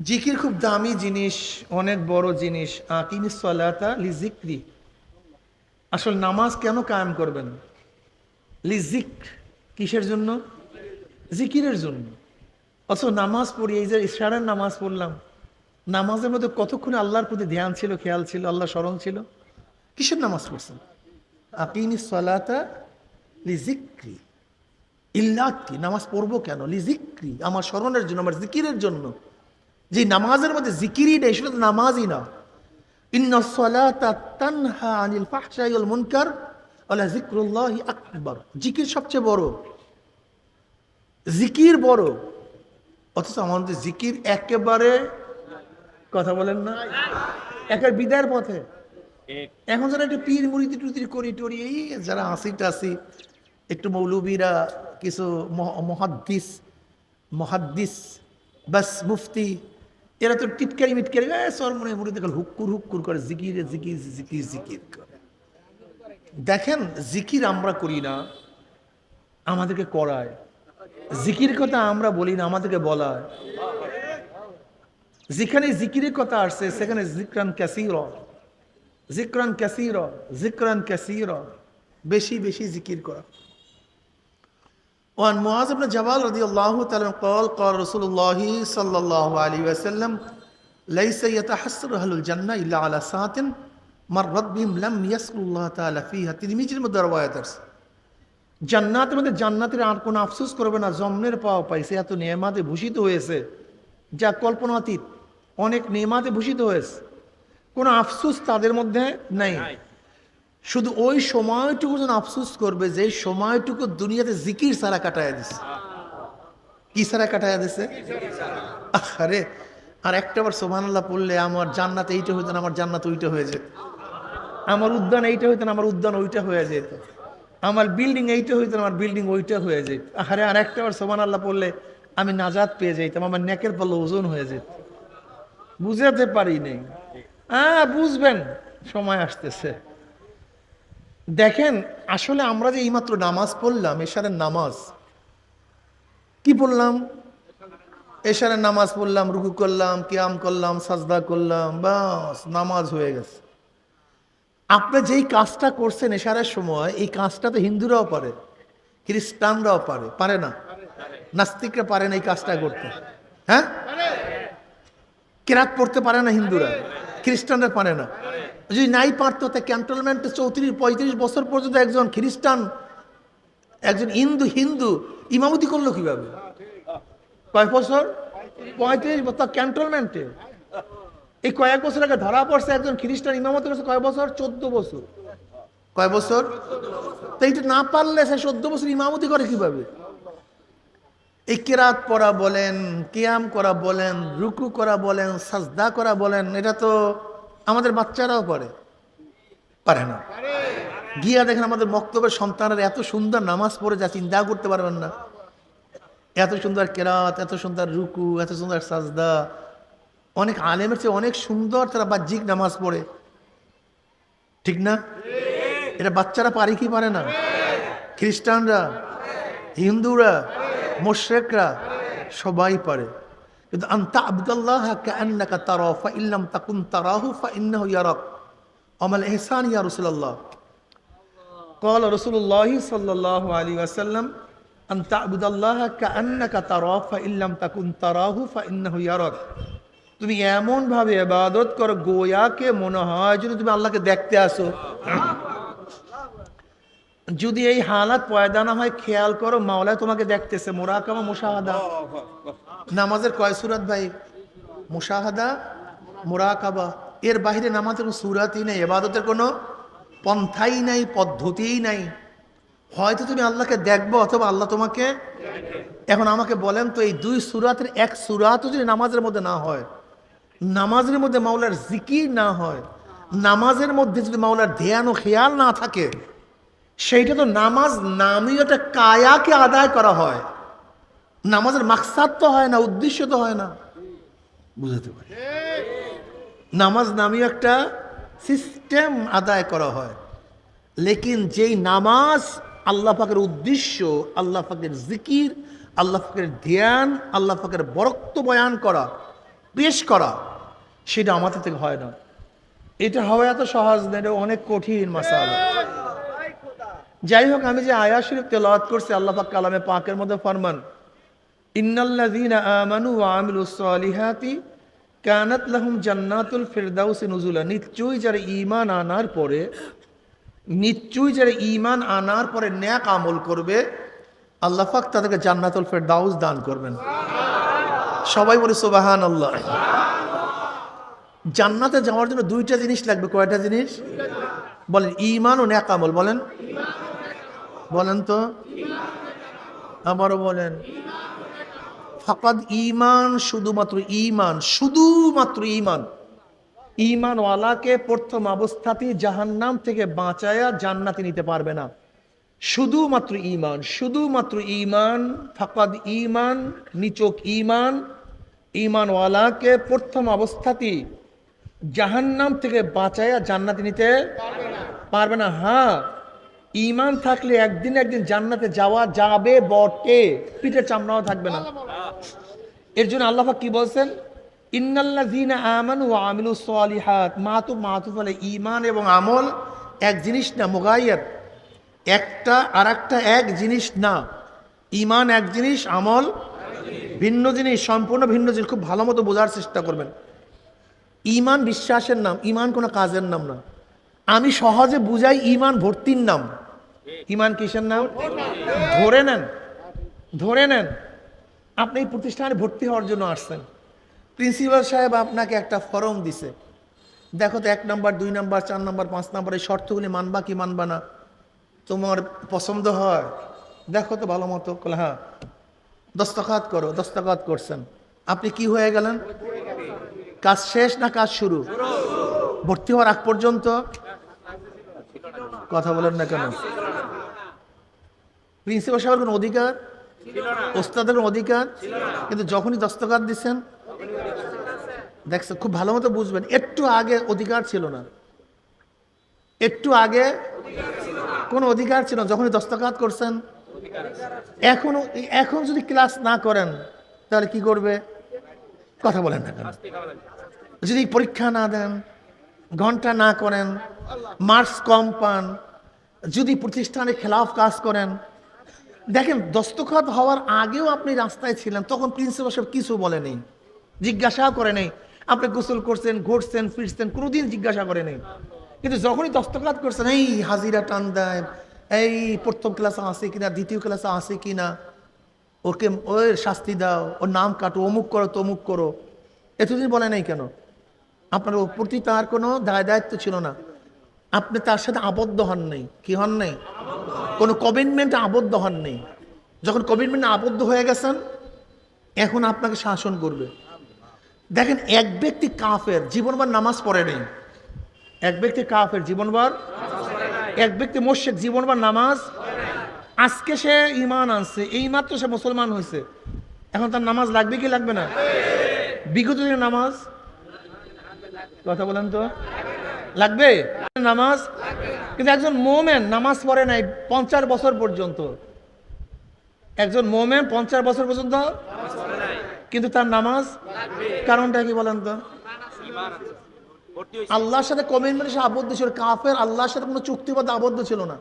জিকির খুব দামি জিনিস, অনেক বড় জিনিস। আকিমি সলাতা আসল নামাজ কেন কায়েম করবেন? লি জিক কিসের জন্য? জিকিরের জন্য। অথচ নামাজ পড়ি, এই যে ইশারার নামাজ পড়লাম, নামাজের মধ্যে কতক্ষণ আল্লাহর প্রতি ধ্যান ছিল, খেয়াল ছিল আল্লাহ স্মরণ ছিল? কিসের নামাজ পড়ছেন? আকিমি সলাতা লি জিক্রি। নামাজ পড়ব কেন? লি জিক্রি, আমার স্মরণের জন্য, আমার জিকিরের জন্য। যে নামাজের মধ্যে জিকিরই নেই, সেটা তো নামাজই না। সবচেয়ে বড়। বড়। অথচ কথা বলেন বিদায়ের পথে। এখন যারা একটু পীর মুড়িদি টুতির করি টরি যারা আসি টাসি, একটু মৌলবীরা, কিছু মহ- মহাদ্দিস মহাদ্দিস, বাস মুফতি এরা তো টিটকারি মিটকারি সর মনে মুড়ি দেখাল হুক্কুর হুক্কুর করে জিকিরে জিকির জিকির জিকির করে। দেখেন, জিকির আমরা করি না, আমাদেরকে করায়। জিকির কথা আমরা বলি না, আমাদেরকে বলায়। যেখানে জিকিরের কথা আসছে, সেখানে জিক্রান ক্যাসির। জিক্রান ক্যাসির জিক্রান ক্যাসির। বেশি বেশি জিকির করা। وعن معاذ بن جبل رضي الله تعالى عنه قال قال رسول الله صلى الله عليه وسلم ليس يتحسر أهل الجنة إلا على ساعة مرت بهم لم يذكر الله تعالى فيها তিরমিজির মধ্যে রওয়ায়াত আছে জান্নাতের মধ্যে জান্নাতের আর কোনো আফসোস করবে না জন্মের পাওয়া পাইছে এত নেমাতে ভূষিত হয়েছে যা কল্পনাতীত অনেক নেমাতে ভূষিত হয়েছে কোনো আফসোস তাদের মধ্যে নেই শুধু ওই সময়টুকু যেন আফসোস করবে যে সময়টুকু দুনিয়াতে জিকির সারা কাটায় দিছে। কি সারা কাটায় দিছে? আরে আর একটা বার সোমান আল্লাহ পড়লে আমার জান্নাত এইটা হইতো না আমার জান্নাত ওইটা হয়ে যেত। আমার উদ্যান এইটা হইতো না আমার উদ্যান ওইটা হয়ে যেত। আমার বিল্ডিং এইটা হইতো না আমার বিল্ডিং ওইটা হয়ে যেত। আরে আর একটা বার সোমান আল্লাহ পড়লে আমি নাজাদ পেয়ে যাইতাম, আমার নেকের পাল্লা ওজন হয়ে যেত। বুঝাতে পারি নেই। হ্যাঁ বুঝবেন, সময় আসতেছে। দেখেন, আসলে আমরা যে এইমাত্র নামাজ পড়লাম, এশারের নামাজ, কি পড়লাম? এশারের নামাজ পড়লাম, রুকু করলাম, কিয়াম করলাম, সাজদা করলাম, বাস, নামাজ হয়ে গেছে। আপনি যেই কাজটা করছেন এশারের সময়, এই কাজটা তো হিন্দুরাও পারে, খ্রিস্টানরাও পারে পারে না? নাস্তিকরা পারে না এই কাজটা করতে। হ্যাঁ? কেরাত পড়তে পারে না হিন্দুরা? খ্রিস্টানরা পারে না। যদি নাই পারতো তা ক্যান্টনমেন্টে চৌত্রিশ, পঁয়ত্রিশ বছর পর্যন্ত একজন খ্রিস্টান, একজন হিন্দু হিন্দু, ইমামতি করল কীভাবে? কয়েক বছর? পঁয়ত্রিশ বছর ক্যান্টনমেন্টে এই কয়েক বছর আগে ধরা পড়ছে একজন খ্রিস্টান ইমামতি করছে, কয় বছর? চোদ্দ বছর। কয় বছর? তো এইটা না পারলে সে চোদ্দ বছর ইমামতি করে কীভাবে? এই কেরাত পড়া বলেন, কেয়াম করা বলেন, রুকু করা বলেন, সাজদা করা বলেন, এটা তো আমাদের বাচ্চারাও পারে পারে না। গিয়া দেখেন আমাদের বক্তব্যের সন্তানের এত সুন্দর নামাজ পড়ে যা চিন্তা করতে পারবেন না। এত সুন্দর কেরাত, এত সুন্দর রুকু, এত সুন্দর সাজদা। অনেক আলেমের চেয়ে অনেক সুন্দর তারা বাহ্যিক নামাজ পড়ে। ঠিক না? এটা বাচ্চারা পারে কি পারে না? খ্রিস্টানরা, হিন্দুরা মোশরেকরা সবাই পারে। কিন্তু আন্তা আবদুল্লাহ কান্নাকা তারা ফা ইল্লাম তাকুন তারাহু ফা ইন্নাহু ইয়ারাক আমাল ইহসান ইয়া রাসূলুল্লাহ قال رسول الله صلى الله عليه وسلم أن تعبد الله كأنك تراه فإن لم تكن تراه فإنه يراك তুমি এমন ভাবে ইবাদত করো গোয়াকে মনে হয় যদি তুমি আল্লাহকে দেখতে আসো যদি এই হালাত পয়দা না হয় খেয়াল করো মাওলায় তোমাকে দেখতেছে মোরাকামা মুশাহাদা নামাজের কয় সুরাত ভাই? মুশাহাদা, মোরাকাবা। এর বাইরে নামাজের কোনো সুরাতই নেই, এবাদতের কোনো পন্থাই নাই, পদ্ধতিই নাই। হয়তো তুমি আল্লাহকে দেখব অথবা আল্লাহ তোমাকে এখন আমাকে বলেন তো এই দুই সুরাতের এক সুরাতও যদি নামাজের মধ্যে না হয়, নামাজের মধ্যে মাওলার জিকির না হয়, নামাজের মধ্যে যদি মাওলার ধ্যান ও খেয়াল না থাকে, সেইটা তো নামাজ নামই একটা কায়াকে আদায় করা হয়। নামাজের মাকসাদ তো হয় না, উদ্দেশ্য তো হয় না। বুঝাতে পারি। নামাজ নামীয় একটা সিস্টেম আদায় করা হয়। লেকিন যেই নামাজ আল্লাহ পাকের উদ্দেশ্য, আল্লাহ পাকের জিকির, আল্লাহ পাকের ধ্যান, আল্লাহ পাকের বরক্ত বয়ান করা, পেশ করা, সেটা আমাদের থেকে হয় না। এটা হওয়া এত সহজ না, এটা অনেক কঠিন মাসাল। যাই হোক, আমি যে আয়া শরীফ তেলাওয়াত করছি, আল্লাহ পাক কালামে পাকের মধ্যে ফরমান ইন্নাল্লাযীনা আমানু ওয়া আমিলুস সালিহাতি জান্নাতুল ফিরদাউসি নুজুলা। নিশ্চয়ই যারা ঈমান আনার পরে, নিশ্চয়ই যারা ঈমান আনার পরে ন্যাক আমল করবে, আল্লাহ পাক তাদেরকে জান্নাতুল ফিরদাউস দান করবেন। সবাই বলে সুবাহান আল্লাহ জান্নাতে যাওয়ার জন্য দুইটা জিনিস লাগবে। কয়টা জিনিস? বলেন ইমান ও ন্যাক আমল। বলেন। বলেন তো। আবারও বলেন। ফাকাদ ইমান শুধুমাত্র ইমান শুধুমাত্র ইমান ইমানওয়ালাকে প্রথম অবস্থাতেই জাহান্নাম থেকে বাঁচায়া জান্নাতে নিতে পারবে না। শুধুমাত্র ইমান শুধুমাত্র ইমান ফাকাদ ইমান নিচক ইমান ইমানওয়ালাকে প্রথম অবস্থাতেই জাহান্নাম থেকে বাঁচায়া জান্নাতে নিতে পারবে না। হ্যাঁ ইমান থাকলে একদিন একদিন জান্নাতে যাওয়া যাবে, বটে। পিঠের চামড়াও থাকবে না। এর জন্য আল্লাহ কি বলছেন? ইন্নাল্লাযীনা আমানু ওয়া আমিলুস সালিহাত মাতু মাতু ফলে ঈমান এবং আমল এক জিনিস না মুগাইয়ার একটা আর একটা এক জিনিস না। ঈমান এক জিনিস আমল ভিন্ন জিনিস সম্পূর্ণ ভিন্ন জিনিস। খুব ভালো মতো বোঝার চেষ্টা করবেন। ইমান বিশ্বাসের নাম ইমান কোনো কাজের নাম না। আমি সহজে বুঝাই ঈমান ভর্তির নাম। ঈমান কিসের নাম? ধরে নেন। ধরে নেন। আপনি এই প্রতিষ্ঠানে ভর্তি হওয়ার জন্য আসছেন। প্রিন্সিপাল সাহেব আপনাকে একটা ফর্ম দিছে। দেখো তো এক নাম্বার, দুই নাম্বার, চার নাম্বার, পাঁচ নাম্বার, এই শর্তগুলি মানবা কি মানবা না? তোমার পছন্দ হয়। দেখো তো ভালো মতো হ্যাঁ। দস্তখাত করো, দস্তখাত করছেন। আপনি কি হয়ে গেলেন? কাজ শেষ না কাজ শুরু? ভর্তি হওয়ার আগ পর্যন্ত? কথা বলেন না কেন? প্রিন্সিপাল সাহেবের কোনো অধিকার? ওস্তাদের অধিকার, কিন্তু যখনই দস্তকাত দিচ্ছেন দেখছেন, খুব ভালো মতো বুঝবেন, একটু আগে অধিকার ছিল না। একটু আগে কোনো অধিকার ছিল না। যখনই দস্তকাত করছেন, এখন এখন যদি ক্লাস না করেন, তাহলে কি করবে? কথা বলেন না কেন। যদি পরীক্ষা না দেন, ঘণ্টা না করেন, মার্কস কম পান, যদি প্রতিষ্ঠানে খেলাফ কাজ করেন দেখেন, দস্তখত হওয়ার আগেও আপনি রাস্তায় ছিলেন, তখন প্রিন্সিপাল সাহেব কিছু বলে নেই, জিজ্ঞাসাও করে নেই, আপনি গোসল করছেন, ঘুরছেন, ফিরছেন, কোনোদিন জিজ্ঞাসা করে নেই। কিন্তু যখনই দস্তখত করছেন, এই হাজিরা টান দেয় এই প্রথম ক্লাসে আসে কিনা, দ্বিতীয় ক্লাসে আসে কিনা, ওকে, ওর শাস্তি দাও, ওর নাম কাটো, অমুক করো, তমুক করো। এতদিন বলে নাই কেন? আপনার ওর প্রতি তার কোনো দায় দায়িত্ব ছিল না। আপনি তার সাথে আবদ্ধ হন নাই। কি হন নাই? কোনো কমিটমেন্টে আবদ্ধ হন নেই। যখন কমিটমেন্টে আবদ্ধ হয়ে গেছেন, এখন আপনাকে শাসন করবে। দেখেন, এক ব্যক্তি কাফের জীবনবার নামাজ পড়ে নেই। এক ব্যক্তি কাফের জীবনবার এক ব্যক্তি মোর্শেক জীবনবার নামাজ আজকে সে ইমান আনছে, এই মাত্র সে মুসলমান হয়েছে। এখন তার নামাজ লাগবে কি লাগবে না? বিগত দিনের নামাজ? কথা বলেন তো। লাগবে? নামাজ? কিন্তু একজন মোমেন নামাজ পড়ে নাই পঞ্চাশ বছর পর্যন্ত। একজন মোমেন পঞ্চাশ বছর পর্যন্ত কিন্তু তার নামাজ কারণটা কি বলেন তো? আল্লাহর সাথে কমিটমেন্টের সাথে আবদ্ধ ছিল, কাফের আল্লাহর সাথে কোনো চুক্তিবদ্ধ আবদ্ধ ছিল না।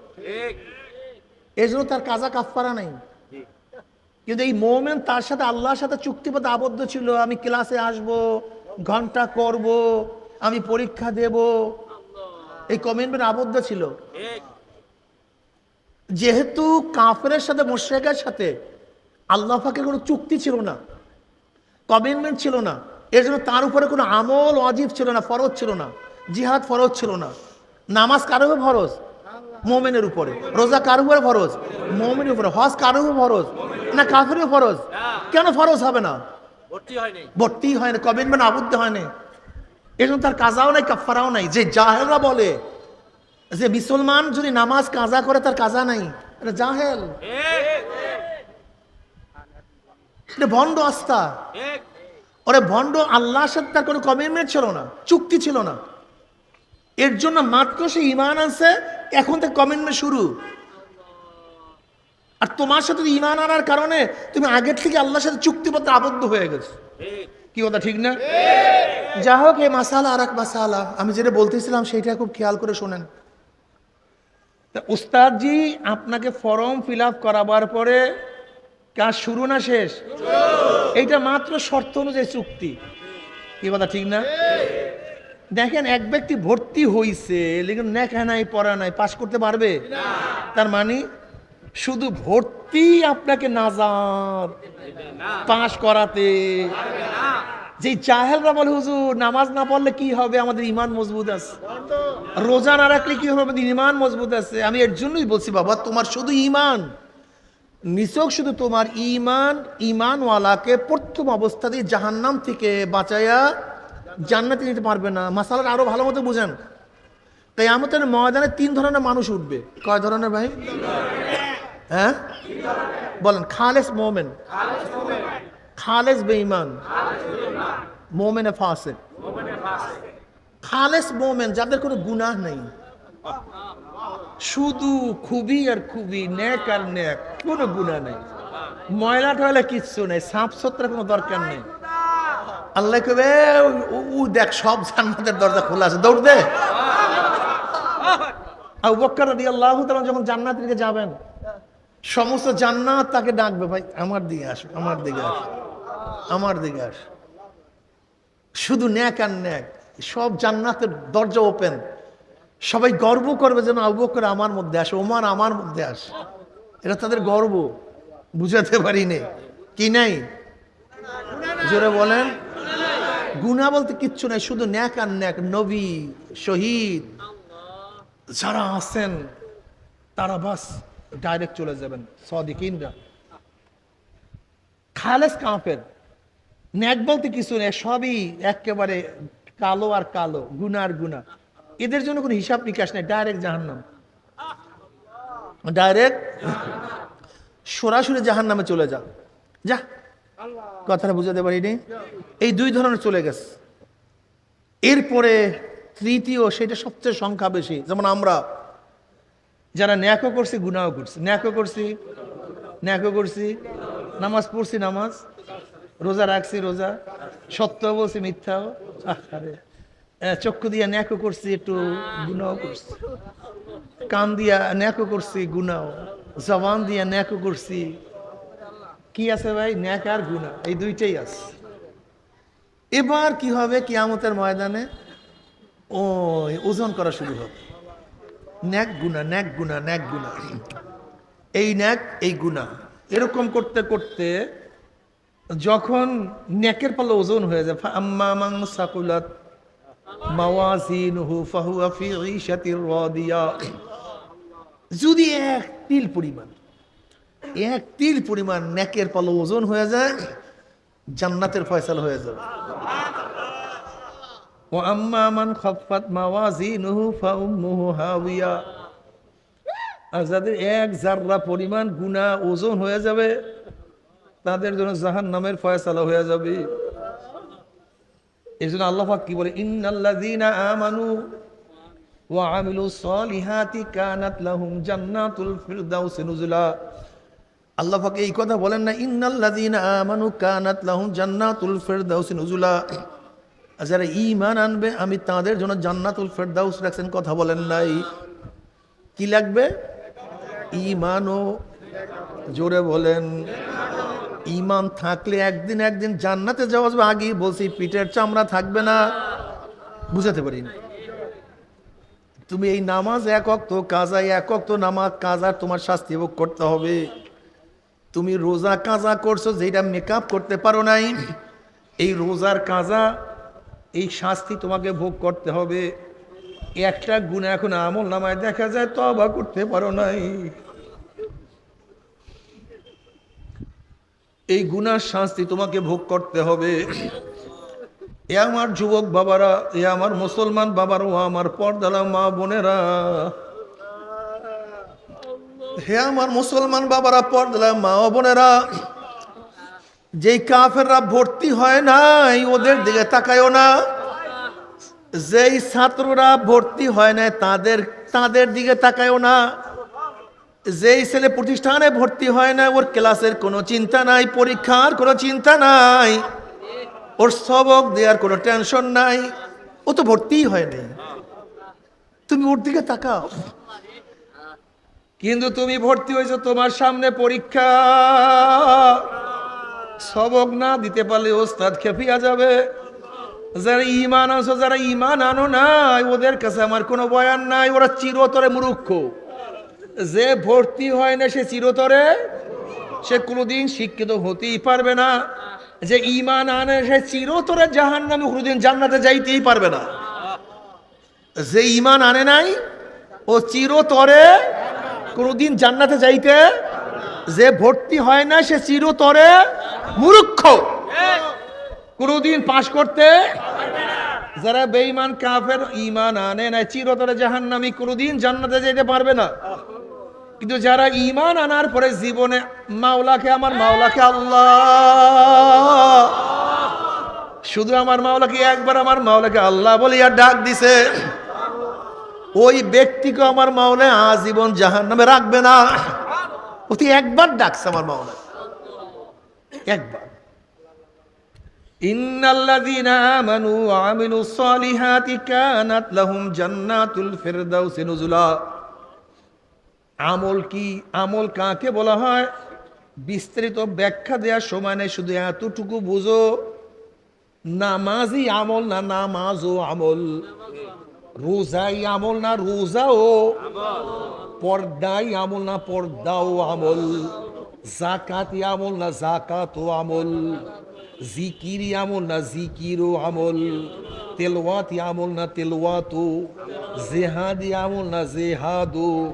এই জন্য তার কাজা কাফ কাফারা নাই। কিন্তু এই মোমেন তার সাথে আল্লাহর সাথে চুক্তিবদ্ধ আবদ্ধ ছিল, আমি ক্লাসে আসব, ঘণ্টা করব, আমি পরীক্ষা দেব এই কমিটমেন্ট আবদ্ধ ছিল। যেহেতু কাফেরের সাথে মোশেকের সাথে আল্লাহ ফাঁকের কোনো চুক্তি ছিল না কমিটমেন্ট ছিল না এর জন্য তার উপরে কোনো আমল অজীব ছিল না ফরজ ছিল না জিহাদ ফরজ ছিল না। নামাজ কারও ফরজ? মোমেনের উপরে। রোজা কারও উপরে ফরজ? মোমেনের উপরে। হজ কারও উপরে ফরজ? না কাফের ফরজ? কেন ফরজ হবে না? ভর্তি হয়নি। ভর্তি হয় না কমিটমেন্ট আবদ্ধ হয় না এর জন্য তার কাজাও নাই কাফারাও নাই। যে জাহেলরা বলে যে মুসলমান যদি নামাজ কাজা করে, তার কাজা নাই। জাহেল। এটা ভণ্ড আস্থা। ওরে ভণ্ড আল্লাহর সাথে তার কোনো কমিটমেন্ট ছিল না, চুক্তি ছিল না। এর জন্য মাত্র সে ইমান আনছে, এখন থেকে কমিটমেন্ট শুরু। আর তোমার সাথে ইমান আনার কারণে তুমি আগের থেকে আল্লাহর সাথে চুক্তিবদ্ধ আবদ্ধ হয়ে গেছো। কি কথা ঠিক না? যা হোক এই মাসালা আর এক মাসালা। আমি যেটা বলতেছিলাম সেইটা খুব খেয়াল করে শোনেন। উস্তাদজি আপনাকে ফর্ম ফিল আপ করাবার পরে কাজ শুরু না শেষ? এইটা মাত্র শর্ত অনুযায়ী চুক্তি। কি কথা ঠিক না? দেখেন এক ব্যক্তি ভর্তি হইছে লেকিন নেখা নাই পড়া নাই পাশ করতে পারবে? তার মানে শুধু ভর্তি আপনাকে নাজার পাশ করাতে। যে জাহেলরা বলে, হুজুর, নামাজ না পড়লে কি হবে? আমাদের ইমান মজবুত আছে। রোজা না রাখলে কি হবে? আমাদের ইমান মজবুত আছে। আমি এর জন্যই বলছি, বাবা, তোমার শুধু ইমান নিছক শুধু তোমার ইমান ইমানওয়ালাকে প্রথম অবস্থাতেই জাহান্নাম থেকে বাঁচাইয়া জান্নাতে নিতে পারবে না। মাসালার আরও ভালো মতো বুঝেন। তাই আমাদের ময়দানে তিন ধরনের মানুষ উঠবে। কয় ধরনের ভাই? হ্যাঁ? বলেন, খালেস মোমেন। খালেস বেঈমান। মোমেনে ফাসে খালেস মোমেন, যাদের কোনো গুনাহ নেই। শুধু খুবই আর খুবই ন্যাক আর ন্যাক কোনো গুণা নেই। ময়লা টয়লা কিচ্ছু নেই সাফ সুতরা কোনো দরকার নেই। আল্লাহ কবে ও দেখ, সব জান্নাতের দরজা খোলা আছে, দৌড় দে। বক্কর রাদিয়াল্লাহু তাআলা যখন জান্নাত দিকে যাবেন, সমস্ত জান্নাত তাকে ডাকবে, ভাই, আমার দিকে আসো, আমার দিকে আসো। আমার দিকে আসো। শুধু ন্যাক আর ন্যাক, সব জান্নাতের দরজা ওপেন সবাই গর্ব করবে যেন আবু বকর আমার মধ্যে আসে, ওমার আমার মধ্যে আসে। এটা তাদের গর্ব, বুঝাতে পারি নে কি নাই? জোরে বলেন। গুণা বলতে কিচ্ছু নাই, শুধু ন্যাক আর ন্যাক, নবী, শহীদ। যারা আছেন, তারা বাস ডাইরেক্ট চলে যাবেন সদিকিনরা খালেস কাফের। ন্যাক বলতে কিছু নেই, সবই একেবারে কালো আর কালো গুনা আর গুনা এদের জন্য কোনো হিসাব নিকাশ নেই, ডাইরেক্ট জাহান্নাম। ডাইরেক্ট সরাসরি জাহান নামে চলে যা। যা। কথাটা বুঝাতে পারিনি? এই দুই ধরনের চলে গেছে। এরপরে তৃতীয়, সেটা সবচেয়ে সংখ্যা বেশি, যেমন আমরা। যারা ন্যাকও করছি গুনাও করছি। ন্যাকও করছি ন্যাকও করছি, নামাজ পড়ছি, নামাজ। রোজা রাখছি, রোজা। সত্য বলছি, মিথ্যাও। চক্ষু দিয়া ন্যাকও করছি, একটু গুনাও করছি। কান দিয়া ন্যাকো করছি গুনাও জবান দিয়া ন্যাকো করছি। কি আছে ভাই? ন্যাক আর গুনা এই দুইটাই আছে। এবার কি হবে কিয়ামতের ময়দানে? ও ওজন করা শুরু হবে। ন্যাক গুনা ন্যাক গুনা ন্যাক গুনা এই ন্যাক, এই গুনা এরকম করতে করতে যখন নেকের পাল্লা ওজন হয়ে যায় আম্মা মাং সাকুলাত মাওয়াজিনহু ফাহুয়া ফি ঈশাতির রাদিয়া। যদি এক তিল পরিমাণ, এক তিল পরিমাণ ন্যাকের পাল্লা ওজন হয়ে যায়, জান্নাতের ফয়সালা হয়ে যাবে। ও আম্মা মান খাফাত মাওয়াজিনহু ফাউম্মুহু হাওিয়া। আর যাদের এক জাররা পরিমাণ গুণা ওজন হয়ে যাবে তাদের জন্য জাহান নামের ফয়সালা হয়ে যাবে। এই জন্য আল্লাহ কি বলে? ইন্নাল্লাযীনা আমানু ওয়া আমিলুস সলিহাতি কানাত লাহুম জান্নাতুল ফিরদাউস নুজুলা। আল্লাহ পাক এই কথা বলেন না, ইন্নাল্লাযীনা আমানু কানাত লাহুম জান্নাতুল ফিরদাউস নুজুলা। যারা ঈমান আনবে, আমি তাদের জন্য জান্নাতুল ফিরদাউস রাখছেন কথা বলেন নাই। কি লাগবে? ঈমানও জোরে বলেন। ইমান থাকলে একদিন একদিন জান্নাতে যাওয়া যাবে আগেই বলছি, পিঠের চামড়া থাকবে না। বুঝাতে পারিনি তুমি এই নামাজ এক অক্ত, কাজা এক নামাজ, কাজা তোমার শাস্তি ভোগ করতে হবে। তুমি রোজা কাজা করছ যেটা মেকআপ করতে পারো নাই, এই রোজার কাজা, এই শাস্তি তোমাকে ভোগ করতে হবে। একটা গুণ এখন আমল নামায় দেখা যায় তবা করতে পারো নাই। এই গুনার শাস্তি তোমাকে ভোগ করতে হবে। এ আমার যুবক বাবারা, এ আমার মুসলমান বাবারা ও আমার পর্দালা মা বোনেরা। হে আমার মুসলমান বাবারা, পর্দালা মা বোনেরা, যেই কাফেররা ভর্তি হয় নাই, ওদের দিকে তাকায়ও না। যেই ছাত্ররা ভর্তি হয় না তাদের তাদের দিকে তাকায়ও না। যেই ছেলে প্রতিষ্ঠানে ভর্তি হয় না, ওর ক্লাসের কোনো চিন্তা নাই, পরীক্ষার কোনো চিন্তা নাই, ওর সবক দেওয়ার কোনো টেনশন নাই, ও তো ভর্তিই হয়নি তুমি ওর দিকে তাকাও। কিন্তু তুমি ভর্তি হয়েছো তোমার সামনে পরীক্ষা। সবক না দিতে পারলে ওস্তাদ খেপিয়া যাবে। যারা ইমান আনছো, যারা ইমান আনো নাই, ওদের কাছে আমার কোনো বয়ান নাই, ওরা চিরতরে মূর্খ। যে ভর্তি হয় না সে চিরতরে, সে কোনোদিন শিক্ষিত হতেই পারবে না। যে ইমান আনে, সে চিরতরে জাহান নামে কোনোদিন জান্নাতে যাইতেই পারবে না। যে ইমান আনে নাই, ও চিরতরে কোনোদিন জান্নাতে যাইতে যে ভর্তি হয় না, সে চিরতরে মূর্খ। কোনোদিন পাশ করতে যারা বেঈমান, কাফের ইমান আনে না চিরতরে জাহান্নামী কোনোদিন জান্নাতে যেতে পারবে না। কিন্তু যারা ইমান আনার পরে জীবনে, মাওলাকে আমার মাওলাকে আল্লাহ। শুধু আমার মাওলাকে, একবার আমার মাওলাকে আল্লাহ বলিয়া ডাক দিছে। ওই ব্যক্তিকে আমার মাওলা আজীবন জাহান নামে রাখবে না। অতি একবার ডাকছে আমার মাওলা। একবার। আমিলুস সালিহাতি কানাত লাহুম জান্নাতুল ফিরদাউসি নুজুলা। আমল কি? আমল কাকে বলা হয়? বিস্তারিত ব্যাখ্যা দেওয়ার সময় নেই, শুধু এতটুকু বুঝো। নামাজই আমল না, নামাজও আমল। রোজাই আমল না, রোজাও। পর্দাই আমল না, পর্দাও আমল। জাকাতি আমল না, জাকাতও আমল। জিকিরি আমল না, জিকিরও আমল। তেলওয়াতি আমল না তেলওয়াতো জেহাদি আমল না জেহাদো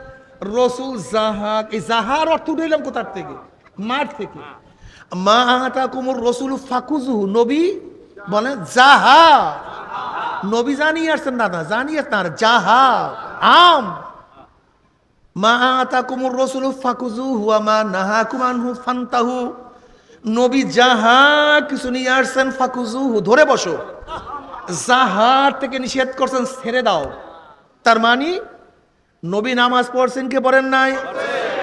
রসুল জাহা এই জাহার অর্থ উঠাইলাম কোথার থেকে? মাঠ থেকে। মা আহাতা কুমুর রসুল ফাকুজু নবী বলেন জাহা নবী জানিয়ে আসছেন, দাদা, জানিয়ে আসছেন, আর জাহা আম। মা আহাতা কুমুর রসুল ফাকুজু হুয়া মা নাহা কুমানহু ফান্তাহু। নবী যাহা কিছু নিয়ে আসছেন ফাকুজু ধরে বসো। জাহার থেকে নিষেধ করছেন, ছেড়ে দাও। তার মানে নবী নামাজ পড়ছেন কি পড়েন নাই?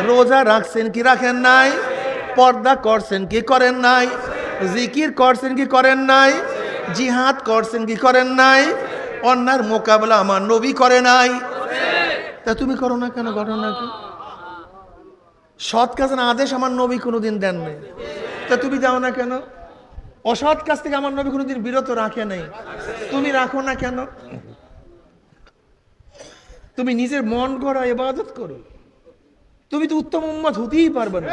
রোজা রাখছেন কি রাখেন নাই? পর্দা করছেন কি করেন নাই? জিকির করছেন কি করেন নাই? জিহাদ করছেন কি করেন নাই? অন্যার মোকাবেলা আমার নবী করে নাই। তা তুমি করো না কেন? ঘটনা কি? সৎ কাজের আদেশ আমার নবী কোনোদিন দেন নাই। তা তুমি দাও না কেন? অসৎ কাজ থেকে আমার নবী কোনোদিন বিরত রাখে নাই। তুমি রাখো না কেন? তুমি নিজের মন গড়া এবাদত করো। তুমি তো উত্তম উম্মত হতেই পারবে না।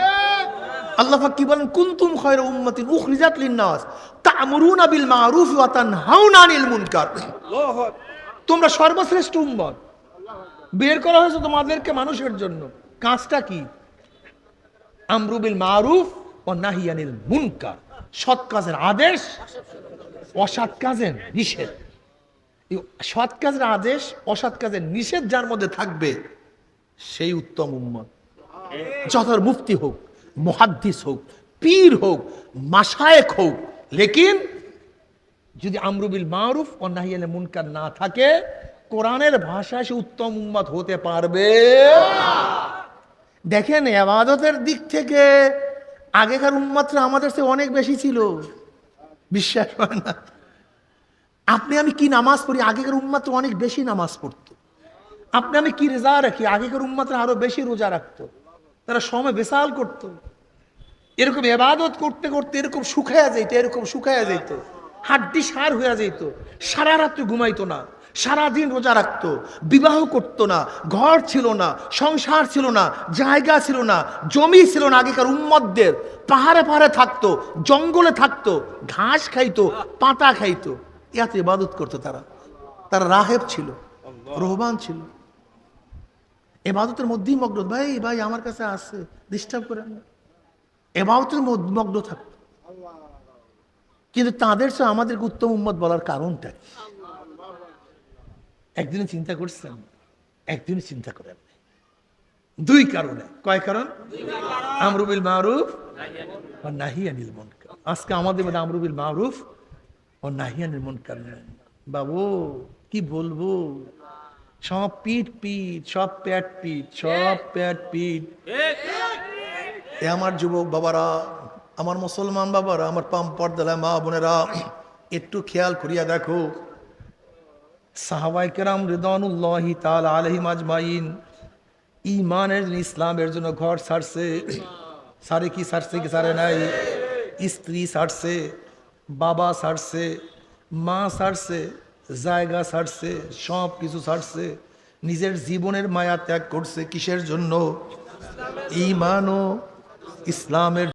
আল্লাহ কি বলেন? কুনতুম খায়রা উম্মাতিন উখরিজাত লিন-নাস তা'মুরুনা বিল মা'রুফ ওয়া তানহাউনা আনিল মুনকার। তোমরা সর্বশ্রেষ্ঠ উম্মত। বের করা হয়েছে তোমাদেরকে মানুষের জন্য। কাজটা কি? আমরু বিল মা'রুফ ওয়া নাহি আনিল মুনকার। সৎ কাজের আদেশ অসৎ কাজের নিষেধ। সৎ কাজের আদেশ, অসৎ কাজের নিষেধ যার মধ্যে থাকবে, সেই উত্তম উম্মত। যত মুফতি হোক, মুহাদ্দিস হোক, পীর হোক মাসায়েক হোক, লেকিন যদি আমরুবিল মারুফ ও নাহিয়ালে মুনকার না থাকে, কোরআনের ভাষায় সে উত্তম উম্মত হতে পারবে। দেখেন আবাদতের দিক থেকে আগেকার উম্মাত্রা আমাদের চেয়ে অনেক বেশি ছিল। বিশ্বাস হয় না। আপনি আমি কি নামাজ পড়ি? আগেকার উম্মাত্র অনেক বেশি নামাজ পড়তো। আপনি আমি কি রোজা রাখি? আগেকার উম্মাত্রা আরও বেশি রোজা রাখতো। তারা সময় বেসাল করত। এরকম এবাদত করতে করতে এরকম শুকায়া যাইতো, এরকম শুকায়া যাইত। হাড্ডি সার হয়ে যাইত। সারা রাত্রে ঘুমাইতো না। সারাদিন রোজা রাখতো। বিবাহ করতো না। ঘর ছিল না। সংসার ছিল না। জায়গা ছিল না। জমি ছিল না। আগেকার উম্মতদের। পাহাড়ে পাহাড়ে থাকতো। জঙ্গলে থাকতো। ঘাস খাইতো। পাতা খাইতো। এত ইবাদত করতো তারা। তারা রাহেব ছিল রহবান ছিল। এবাদতের মধ্যেই মগ্ন ভাই ভাই আমার কাছে আসছে ডিস্টার্ব করেন না এবাদতের মধ্য- মগ্ন থাকতো কিন্তু তাদের সে আমাদেরকে উত্তম উম্মত বলার কারণটা কি? একদিনে চিন্তা করছেন একদিনে চিন্তা করেন দুই কারণে। কয় কারণ? আমরুবিল মারুফ নাহি আনিল মুনকার। আজকে আমাদের মধ্যে আমরুবিল মারুফ ও নাহিয়ানিল মুনকার নেই। বাবু কি বলব? সব পিঠ পিঠ সব প্যাট পিঠ সব প্যাট পিঠ। এ আমার যুবক বাবারা আমার মুসলমান বাবারা আমার পাম পর্দালা মা বোনেরা একটু খেয়াল করিয়া দেখো। সাহাবাই কেরাম রিদানুল্লাহি তাল আলহিম আজমাইন ইমানের জন্য, ইসলামের জন্য ঘর ছাড়ছে সারে কি ছাড়ছে কি সারে নাই? স্ত্রী ছাড়ছে বাবা ছাড়ছে মা ছাড়ছে জায়গা ছাড়ছে সব কিছু ছাড়ছে নিজের জীবনের মায়া ত্যাগ করছে কিসের জন্য? ইমান ও ইসলামের